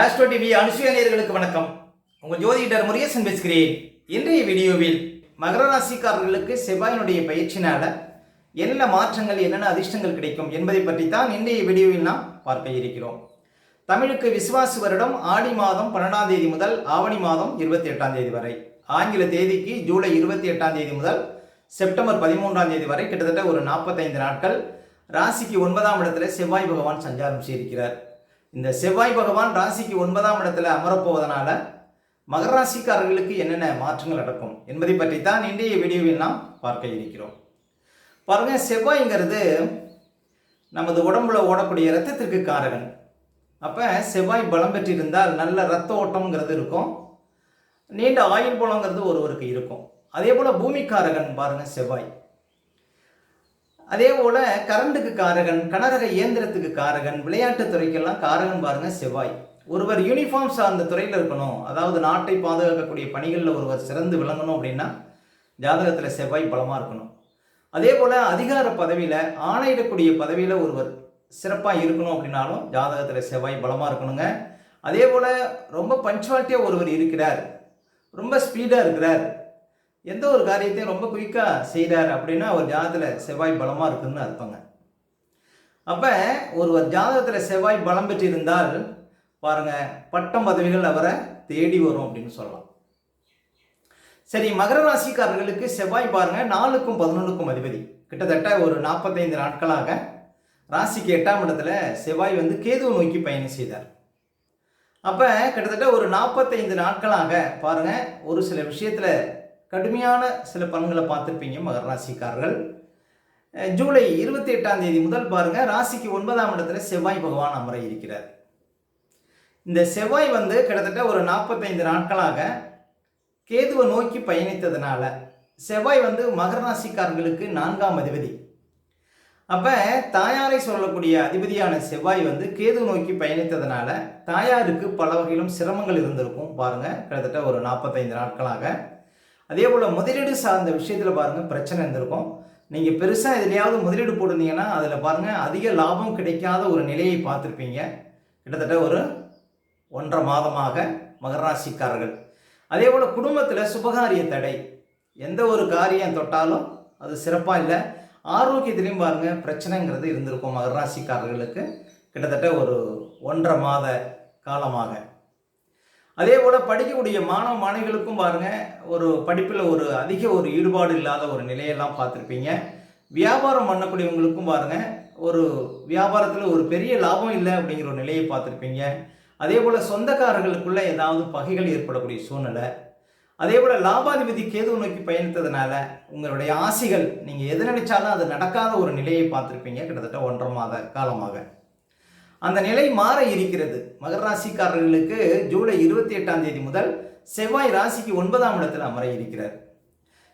Astro TV Anusuya வணக்கம். உங்கள் ஜோதிடர் முருகேசன் பேசுகிறேன். இன்றைய வீடியோவில் மகர ராசிக்காரர்களுக்கு செவ்வாயினுடைய பயிற்சினால என்ன மாற்றங்கள் என்னென்ன அதிர்ஷ்டங்கள் கிடைக்கும் என்பதை பற்றி தான் இன்றைய வீடியோவில் நாம் பார்க்க இருக்கிறோம். தமிழுக்கு விசுவாசு வருடம் ஆடி மாதம் பன்னெண்டாம் தேதி முதல் ஆவணி மாதம் இருபத்தி எட்டாம் தேதி வரை. ஆங்கில தேதிக்கு ஜூலை இருபத்தி எட்டாம் தேதி முதல் செப்டம்பர் பதிமூன்றாம் தேதி வரை கிட்டத்தட்ட ஒரு நாற்பத்தைந்து நாட்கள். ராசிக்கு ஒன்பதாம் இடத்துல செவ்வாய் பகவான் சஞ்சாரம் செய்திருக்கிறார். இந்த செவ்வாய் பகவான் ராசிக்கு ஒன்பதாம் இடத்துல அமரப்போவதனால மகர ராசிக்காரர்களுக்கு என்னென்ன மாற்றங்கள் நடக்கும் என்பதை பற்றி தான் இன்றைய வீடியோவில் நாம் பார்க்க இருக்கிறோம். பாருங்க செவ்வாய்ங்கிறது நமது உடம்புல ஓடக்கூடிய ரத்தத்திற்கு காரகன். அப்போ செவ்வாய் பலம் பெற்றிருந்தால் நல்ல ரத்த ஓட்டம்ங்கிறது இருக்கும். நீண்ட ஆயுள் பலங்கிறது ஒருவருக்கு இருக்கும். அதே போல் பூமிக்காரகன் பாருங்க செவ்வாய். அதே போல் கரண்ட்டுக்கு காரகன் கனரக இயந்திரத்துக்கு காரகன் விளையாட்டுத் துறைக்கெல்லாம் காரகன் பாருங்க செவ்வாய். ஒருவர் யூனிஃபார்ம் சார்ந்த துறையில் இருக்கணும். அதாவது நாட்டை பாதுகாக்கக்கூடிய பணிகளில் ஒருவர் சிறந்து விளங்கணும் அப்படின்னா ஜாதகத்தில் செவ்வாய் பலமாக இருக்கணும். அதே போல் அதிகார பதவியில் ஆணையிடக்கூடிய பதவியில் ஒருவர் சிறப்பாக இருக்கணும் அப்படின்னாலும் ஜாதகத்தில் செவ்வாய் பலமாக இருக்கணுங்க. அதே போல் ரொம்ப பஞ்சுவாலிட்டியாக ஒருவர் இருக்கிறார். ரொம்ப ஸ்பீடாக இருக்கிறார். எந்த ஒரு காரியத்தையும் ரொம்ப குயிக்காக செய்கிறார் அப்படின்னா அவர் ஜாதத்தில் செவ்வாய் பலமாக இருக்குன்னு அர்த்தங்க. அப்போ ஒருவர் ஜாதகத்தில் செவ்வாய் பலம் பெற்றிருந்தால் பாருங்கள் பட்டம் பதவிகள் அவரை தேடி வரும் அப்படின்னு சொல்லலாம். சரி மகர ராசிக்காரர்களுக்கு செவ்வாய் பாருங்கள் நாலுக்கும் பதினொன்றுக்கும் அதிபதி. கிட்டத்தட்ட ஒரு நாற்பத்தைந்து நாட்களாக ராசிக்கு எட்டாம் இடத்துல செவ்வாய் வந்து கேதுவை நோக்கி பயணம் செய்தார். அப்போ கிட்டத்தட்ட ஒரு நாற்பத்தைந்து நாட்களாக பாருங்க ஒரு சில விஷயத்தில் கடுமையான சில பலன்களை பார்த்துருப்பீங்க மகர ராசிக்காரர்கள். ஜூலை இருபத்தி எட்டாம் தேதி முதல் பாருங்க ராசிக்கு ஒன்பதாம் இடத்துல செவ்வாய் பகவான் அமர இருக்கிறார். இந்த செவ்வாய் வந்து கிட்டத்தட்ட ஒரு நாற்பத்தைந்து நாட்களாக கேதுவை நோக்கி பயணித்ததுனால செவ்வாய் வந்து மகர ராசிக்காரர்களுக்கு நான்காம் அதிபதி. அப்போ தாயாரை சொல்லக்கூடிய அதிபதியான செவ்வாய் வந்து கேது நோக்கி பயணித்ததுனால தாயாருக்கு பல வகையிலும் சிரமங்கள் இருந்திருக்கும் பாருங்க கிட்டத்தட்ட ஒரு நாற்பத்தைந்து நாட்களாக. அதே போல் முதலீடு சார்ந்த விஷயத்தில் பாருங்கள் பிரச்சனை இருந்திருக்கும். நீங்கள் பெருசாக எதுலையாவது முதலீடு போட்டிருந்தீங்கன்னா அதில் பாருங்கள் அதிக லாபம் கிடைக்காத ஒரு நிலையை பார்த்துருப்பீங்க. கிட்டத்தட்ட ஒரு ஒன்றரை மாதமாக மகர ராசிக்காரர்கள். அதே போல் குடும்பத்தில் சுபகாரிய தடை. எந்த ஒரு காரியம் தொட்டாலும் அது சிறப்பாக இல்லை. ஆரோக்கியத்திலையும் பாருங்கள் பிரச்சனைங்கிறது இருந்திருக்கும் மகர ராசிக்காரர்களுக்கு. கிட்டத்தட்ட ஒரு ஒன்றரை மாத காலமாக. அதே போல் படிக்கக்கூடிய மாணவ மாணவிகளுக்கும் பாருங்கள் ஒரு படிப்பில் ஒரு அதிக ஒரு ஈடுபாடு இல்லாத ஒரு நிலையெல்லாம் பார்த்துருப்பீங்க. வியாபாரம் பண்ணக்கூடியவங்களுக்கும் பாருங்கள் ஒரு வியாபாரத்தில் ஒரு பெரிய லாபம் இல்லை அப்படிங்கிற ஒரு நிலையை பார்த்துருப்பீங்க. அதே போல் சொந்தக்காரர்களுக்குள்ளே ஏதாவது பகைகள் ஏற்படக்கூடிய சூழ்நிலை. அதே போல் லாபாதிபதி கேது நோக்கி பயணித்ததுனால உங்களுடைய ஆசைகள் நீங்கள் எது நினைச்சாலும் அது நடக்காத ஒரு நிலையை பார்த்துருப்பீங்க கிட்டத்தட்ட ஒன்றரை மாத காலமாக. அந்த நிலை மாற இருக்கிறது. மகர ராசிக்காரர்களுக்கு ஜூலை இருபத்தி எட்டாம் தேதி முதல் செவ்வாய் ராசிக்கு ஒன்பதாம் இடத்தில் அமர இருக்கிறார்.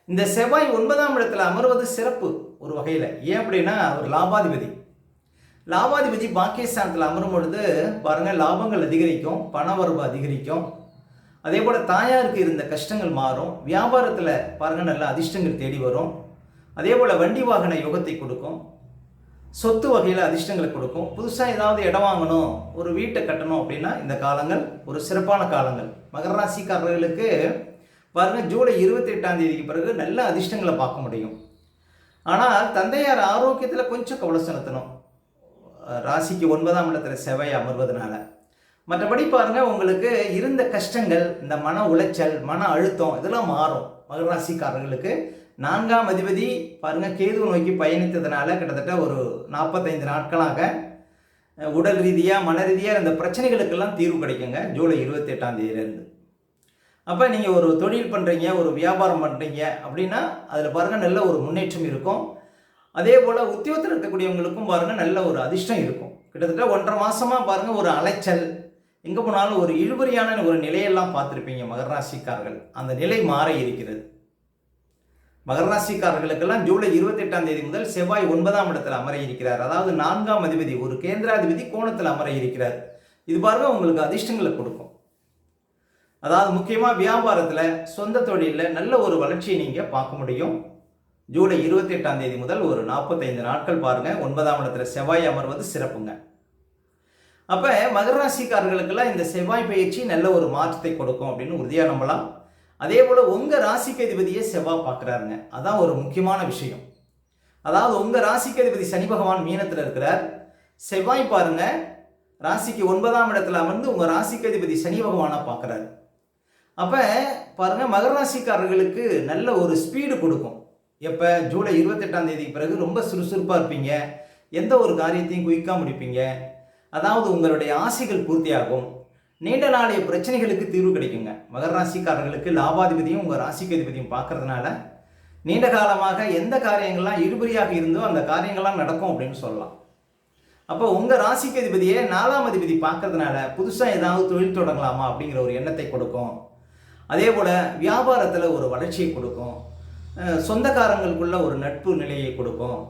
இந்த செவ்வாய் ஒன்பதாம் இடத்துல அமர்வது சிறப்பு ஒரு வகையில். ஏன் அப்படின்னா ஒரு லாபாதிபதி. லாபாதிபதி பாக்கியஸ்தானத்தில் அமரும் பொழுது பாருங்கள் லாபங்கள் அதிகரிக்கும் பண வரவு அதிகரிக்கும். அதே போல் தாயாருக்கு இருந்த கஷ்டங்கள் மாறும். வியாபாரத்தில் பாருங்கள் நல்ல அதிர்ஷ்டங்கள் தேடி வரும். அதே போல் வண்டி வாகன யோகத்தை கொடுக்கும். சொத்து வகையில் அதிர்ஷ்டங்களை கொடுக்கும். புதுசாக ஏதாவது இடம் வாங்கணும் ஒரு வீட்டை கட்டணும் அப்படின்னா இந்த காலங்கள் ஒரு சிறப்பான காலங்கள். மகர ராசிக்காரர்களுக்கு பாருங்கள் ஜூலை இருபத்தி எட்டாம் தேதிக்கு பிறகு நல்ல அதிர்ஷ்டங்களை பார்க்க முடியும். ஆனால் தந்தையார் ஆரோக்கியத்தில் கொஞ்சம் கவலை செலுத்தணும். ராசிக்கு ஒன்பதாம் இடத்துல செவை அமர்வதனால. மற்றபடி பாருங்கள் உங்களுக்கு இருந்த கஷ்டங்கள் இந்த மன உளைச்சல் மன அழுத்தம் இதெல்லாம் மாறும். மகர ராசிக்காரர்களுக்கு நான்காம் அதிபதி பாருங்க கேது நோக்கி பயணித்ததுனால கிட்டத்தட்ட ஒரு நாற்பத்தைந்து நாட்களாக உடல் ரீதியாக மன ரீதியாக இந்த பிரச்சனைகளுக்கெல்லாம் தீர்வு கிடைக்குங்க ஜூலை இருபத்தி எட்டாம் தேதியிலேருந்து. அப்போ நீங்கள் ஒரு தொழில் பண்ணுறீங்க ஒரு வியாபாரம் பண்ணுறீங்க அப்படின்னா அதில் பாருங்கள் நல்ல ஒரு முன்னேற்றம் இருக்கும். அதே போல் உத்தியோகத்தில் இருக்கக்கூடியவங்களுக்கும் பாருங்கள் நல்ல ஒரு அதிர்ஷ்டம் இருக்கும். கிட்டத்தட்ட ஒன்றரை மாதமாக பாருங்கள் ஒரு அலைச்சல். எங்கே போனாலும் ஒரு இழுபறியான ஒரு நிலையெல்லாம் பார்த்துருப்பீங்க மகராசிக்காரர்கள் அந்த நிலை மாற இருக்கிறது. மகராசிக்காரர்களுக்கெல்லாம் ஜூலை இருபத்தி எட்டாம் தேதி முதல் செவ்வாய் ஒன்பதாம் இடத்தில் அமர இருக்கிறார் அதாவது நான்காம் அதிபதி ஒரு கேந்திராதிபதி கோணத்தில் அமர இருக்கிறார் இது பாருங்க உங்களுக்கு அதிர்ஷ்டங்களை கொடுக்கும். அதாவது முக்கியமாக வியாபாரத்தில் சொந்த தொழிலில் நல்ல ஒரு வளர்ச்சியை நீங்கள் பார்க்க முடியும். ஜூலை இருபத்தி எட்டாம் தேதி முதல் ஒரு நாற்பத்தைந்து நாட்கள் பாருங்க ஒன்பதாம் இடத்துல செவ்வாய் அமர்வது சிறப்புங்க. அப்போ மகராசிக்காரர்களுக்கெல்லாம் இந்த செவ்வாய் பயிற்சி நல்ல ஒரு மாற்றத்தை கொடுக்கும் அப்படின்னு உறுதியாக நம்பலாம். அதே போல் உங்கள் ராசிக்கு அதிபதியை செவ்வாய் பார்க்குறாருங்க. அதான் ஒரு முக்கியமான விஷயம். அதாவது உங்கள் ராசிக்கு அதிபதி சனி பகவான் மீனத்தில் இருக்கிறார். செவ்வாய் பாருங்க ராசிக்கு ஒன்பதாம் இடத்துல அமர்ந்து உங்கள் ராசிக்கு அதிபதி சனி பகவானாக பார்க்குறாரு. அப்போ பாருங்க மகர ராசிக்காரர்களுக்கு நல்ல ஒரு ஸ்பீடு கொடுக்கும். எப்போ? ஜூலை இருபத்தெட்டாம் தேதிக்கு பிறகு ரொம்ப சுறுசுறுப்பாக இருப்பீங்க. எந்த ஒரு காரியத்தையும் குயிக்காக முடிப்பீங்க. அதாவது உங்களுடைய ஆசைகள் பூர்த்தியாகும். நீண்ட நாளைய பிரச்சனைகளுக்கு தீர்வு கிடைக்குங்க. மகர ராசிக்காரர்களுக்கு லாபாதிபதியும் உங்கள் ராசிக்கு அதிபதியும் பார்க்கறதுனால நீண்ட காலமாக எந்த காரியங்கள்லாம் இழுபறியாக இருந்தோ அந்த காரியங்கள்லாம் நடக்கும் அப்படின்னு சொல்லலாம். அப்போ உங்கள் ராசிக்கு அதிபதியை நாலாம் அதிபதி பார்க்கறதுனால புதுசாக ஏதாவது தொழில் தொடங்கலாமா அப்படிங்கிற ஒரு எண்ணத்தை கொடுக்கும். அதே போல் வியாபாரத்தில் ஒரு வளர்ச்சியை கொடுக்கும். சொந்தக்காரங்களுக்குள்ள ஒரு நட்பு நிலையை கொடுக்கும்.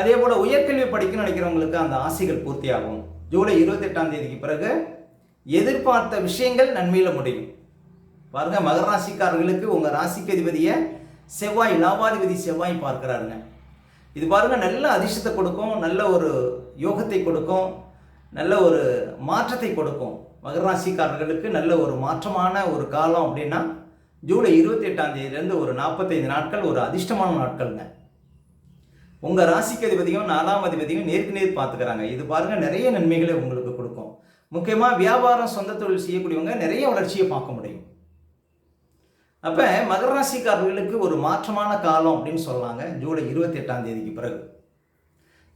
அதே போல் உயர்கல்வி படிக்கணும்னு நினைக்கிறவங்களுக்கு அந்த ஆசைகள் பூர்த்தியாகும். ஜூலை இருபத்தெட்டாம் தேதிக்கு பிறகு எதிர்பார்த்த விஷயங்கள் நன்மையில் முடியும். பாருங்க மகர ராசிக்காரர்களுக்கு உங்கள் ராசிக்கு அதிபதியை செவ்வாய் லாபாதிபதி செவ்வாய் பார்க்குறாருங்க. இது பாருங்க நல்ல அதிர்ஷ்டத்தை கொடுக்கும் நல்ல ஒரு யோகத்தை கொடுக்கும் நல்ல ஒரு மாற்றத்தை கொடுக்கும். மகர ராசிக்காரர்களுக்கு நல்ல ஒரு மாற்றமான ஒரு காலம் அப்படின்னா ஜூலை இருபத்தி எட்டாம் தேதியிலேருந்து ஒரு நாற்பத்தைந்து நாட்கள் ஒரு அதிர்ஷ்டமான நாட்கள்ங்க. உங்கள் ராசிக்கு அதிபதியும் நாலாம் அதிபதியும் நேருக்கு நேர் பார்த்துக்கிறாங்க. இது பாருங்க நிறைய நன்மைகளை உங்களுக்கு முக்கியமாக வியாபாரம் சொந்த தொழில் செய்யக்கூடியவங்க நிறைய வளர்ச்சியை பார்க்க முடியும். அப்போ மகர ராசிக்காரர்களுக்கு ஒரு மாற்றமான காலம் அப்படின்னு சொல்லலாங்க ஜூலை இருபத்தி எட்டாம் தேதிக்கு பிறகு.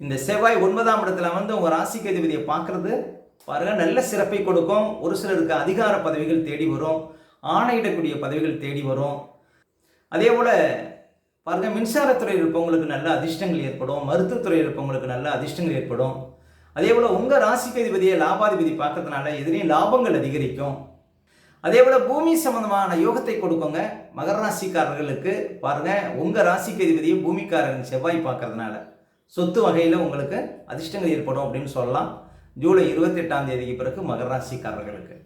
இந்த செவ்வாய் ஒன்பதாம் இடத்துல வந்து உங்கள் ராசிக்கு அதிபதியை பார்க்குறது பாருங்க நல்ல சிறப்பை கொடுக்கும். ஒரு சிலருக்கு அதிகார பதவிகள் தேடி வரும். ஆணையிடக்கூடிய பதவிகள் தேடி வரும். அதே போல் பாருங்கள் மின்சாரத்துறையில் இருப்பவங்களுக்கு நல்ல அதிர்ஷ்டங்கள் ஏற்படும். மருத்துவத்துறையில் இருப்பவங்களுக்கு நல்ல அதிர்ஷ்டங்கள் ஏற்படும். அதே போல் உங்கள் ராசிக்கு அதிபதியை லாபாதிபதி பார்க்கறதுனால எதிரையும் லாபங்கள் அதிகரிக்கும். அதே போல் பூமி சம்பந்தமான யோகத்தை கொடுக்குங்க. மகர ராசிக்காரர்களுக்கு பாருங்கள் உங்கள் ராசிக்கு அதிபதியை பூமிக்காரன் செவ்வாய் பார்க்கறதுனால சொத்து வகையில் உங்களுக்கு அதிர்ஷ்டங்கள் ஏற்படும் அப்படின்னு சொல்லலாம். ஜூலை இருபத்தெட்டாம் தேதிக்கு பிறகு மகர ராசிக்காரர்களுக்கு.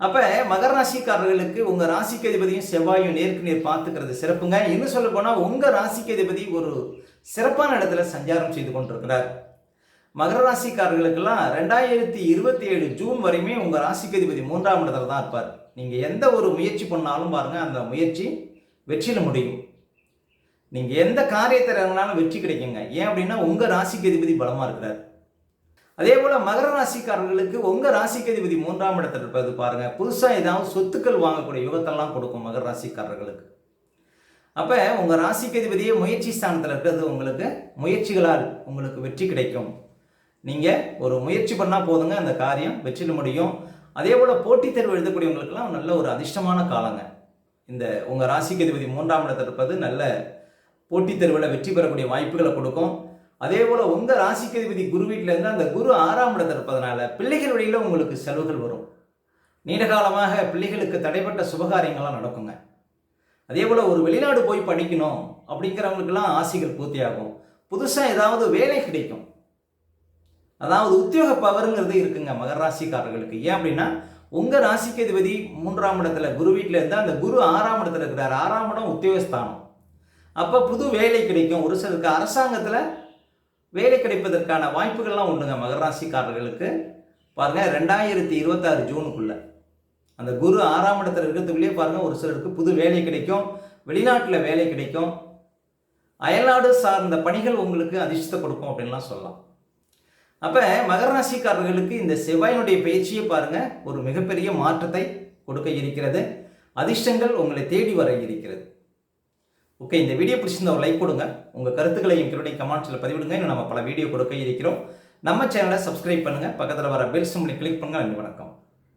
அப்போ மகர ராசிக்காரர்களுக்கு உங்கள் ராசிக்கு அதிபதியும் செவ்வாயும் நேருக்கு நேர் பார்த்துக்கிறது சிறப்புங்க. இன்னும் சொல்ல போனால் உங்கள் ராசிக்கு அதிபதி ஒரு சிறப்பான இடத்துல சஞ்சாரம் செய்து கொண்டிருக்கிறார். மகர ராசிக்காரர்களுக்கெல்லாம் ரெண்டாயிரத்தி இருபத்தி ஏழு ஜூன் வரையுமே உங்கள் ராசிக்கு அதிபதி மூன்றாம் இடத்துல தான் இருப்பார். நீங்கள் எந்த ஒரு முயற்சி பண்ணாலும் பாருங்கள் அந்த முயற்சி வெற்றியில் முடியும். நீங்கள் எந்த காரியத்தை இறங்கினாலும் வெற்றி கிடைக்குங்க. ஏன் அப்படின்னா உங்கள் ராசிக்கு அதிபதி பலமாக இருக்கிறார். அதே போல் மகர ராசிக்காரர்களுக்கு உங்கள் ராசிக்கு அதிபதி மூன்றாம் இடத்துல இருப்பது பாருங்கள் புதுசாக ஏதாவது சொத்துக்கள் வாங்கக்கூடிய யுகத்தெல்லாம் கொடுக்கும் மகர ராசிக்காரர்களுக்கு. அப்போ உங்கள் ராசிக்கு அதிபதியே முயற்சி ஸ்தானத்தில் இருக்கிறது உங்களுக்கு முயற்சிகளால் உங்களுக்கு வெற்றி கிடைக்கும். நீங்கள் ஒரு முயற்சி பண்ணால் போதுங்க அந்த காரியம் வெற்றிட முடியும். அதே போல் போட்டித் தேர்வு எழுதக்கூடியவங்களுக்கெல்லாம் நல்ல ஒரு அதிர்ஷ்டமான காலங்க. இந்த உங்கள் ராசிக்கு அதிபதி மூன்றாம் இடத்தில் இருப்பது நல்ல போட்டித் தேர்வில் வெற்றி பெறக்கூடிய வாய்ப்புகளை கொடுக்கும். அதே போல் உங்கள் ராசிக்கு அதிபதி குரு வீட்டிலேருந்து அந்த குரு ஆறாம் இடத்தில் இருப்பதனால பிள்ளைகள் வழியில் உங்களுக்கு செலவுகள் வரும். நீண்ட காலமாக பிள்ளைகளுக்கு தடைப்பட்ட சுபகாரியங்கள்லாம் நடக்குங்க. அதே போல் ஒரு வெளிநாடு போய் படிக்கணும் அப்படிங்கிறவங்களுக்கெல்லாம் ஆசைகள் பூர்த்தியாகும். புதுசாக ஏதாவது வேலை கிடைக்கும். அதாவது உத்தியோக பவருங்கிறது இருக்குங்க மகர ராசிக்காரர்களுக்கு. ஏன் அப்படின்னா உங்கள் ராசிக்கு அதிபதி மூன்றாம் இடத்துல குரு வீட்டில் இருந்தால் அந்த குரு ஆறாம் இடத்துல இருக்கிறார். ஆறாம் இடம் உத்தியோகஸ்தானம். அப்போ புது வேலை கிடைக்கும். ஒரு சிலருக்கு அரசாங்கத்தில் வேலை கிடைப்பதற்கான வாய்ப்புகள்லாம் உண்டுங்க மகர ராசிக்காரர்களுக்கு. பாருங்கள் ரெண்டாயிரத்தி இருபத்தாறு ஜூனுக்குள்ள. அந்த குரு ஆறாம் இடத்துல இருக்கிறதுக்குள்ளேயே பாருங்கள் ஒரு சிலருக்கு புது வேலை கிடைக்கும். வெளிநாட்டில் வேலை கிடைக்கும். அயல்நாடு சார்ந்த பணிகள் உங்களுக்கு அதிர்ஷ்டத்தை கொடுக்கும் அப்படின்லாம் சொல்லலாம். அப்போ மகர ராசிக்காரர்களுக்கு இந்த செவ்வாயினுடைய பயிற்சியை பாருங்கள் ஒரு மிகப்பெரிய மாற்றத்தை கொடுக்க இருக்கிறது. அதிர்ஷ்டங்கள் உங்களை தேடி வர இருக்கிறது. ஓகே இந்த வீடியோ பிடிச்சிருந்த ஒரு லைக் கொடுங்க. உங்கள் கருத்துக்களையும் எங்களுடைய கமெண்ட்ஸில் பதிவிடுங்க. இன்னும் நம்ம பல வீடியோ கொடுக்க இருக்கிறோம். நம்ம சேனலை சப்ஸ்கிரைப் பண்ணுங்கள் பக்கத்தில் வர பெல் சிம்லி கிளிக் பண்ணுங்கள் நன்றி வணக்கம்.